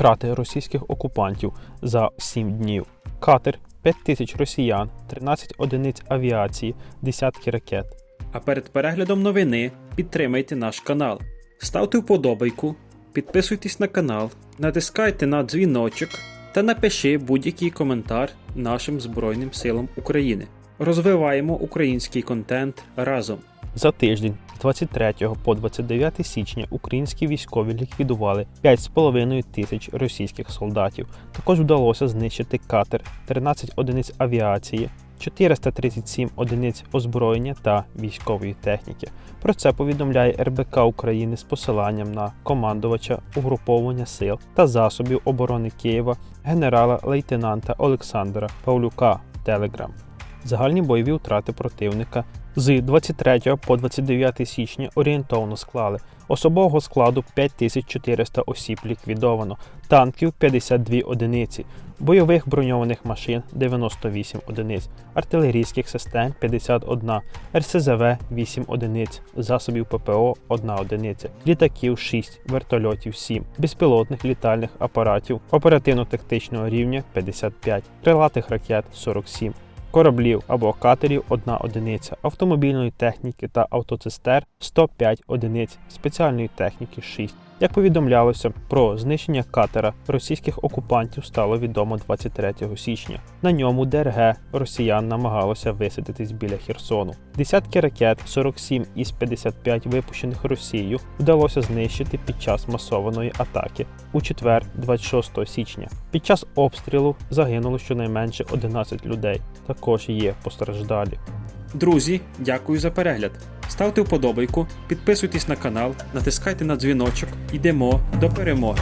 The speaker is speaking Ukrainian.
Втрати російських окупантів за 7 днів. Катер, 5 тисяч росіян, 13 одиниць авіації, десятки ракет. А перед переглядом новини підтримайте наш канал. Ставте вподобайку, підписуйтесь на канал, натискайте на дзвіночок та напиши будь-який коментар нашим Збройним силам України. Розвиваємо український контент разом. За тиждень 23 по 29 січня українські військові ліквідували 5,5 тисяч російських солдатів. Також вдалося знищити катер, 13 одиниць авіації, 437 одиниць озброєння та військової техніки. Про це повідомляє РБК України з посиланням на командувача угруповання сил та засобів оборони Києва генерала-лейтенанта Олександра Павлюка Телеграм. Загальні бойові втрати противника з 23 по 29 січня орієнтовно склали. Особового складу 5400 осіб ліквідовано, танків 52 одиниці, бойових броньованих машин 98 одиниць, артилерійських систем 51, РСЗВ 8 одиниць, засобів ППО 1 одиниця, літаків 6, вертольотів 7, безпілотних літальних апаратів оперативно-тактичного рівня 55, крилатих ракет 47 кораблів або катерів 1 одиниця, автомобільної техніки та автоцистер 105 одиниць, спеціальної техніки 6. Як повідомлялося, про знищення катера російських окупантів стало відомо 23 січня. На ньому ДРГ росіян намагалося висадитись біля Херсону. Десятки ракет, 47 із 55 випущених Росією, вдалося знищити під час масованої атаки у четвер, 26 січня. Під час обстрілу загинуло щонайменше 11 людей. Також є постраждалі. Друзі, дякую за перегляд. Ставте вподобайку, підписуйтесь на канал, натискайте на дзвіночок. Йдемо до перемоги.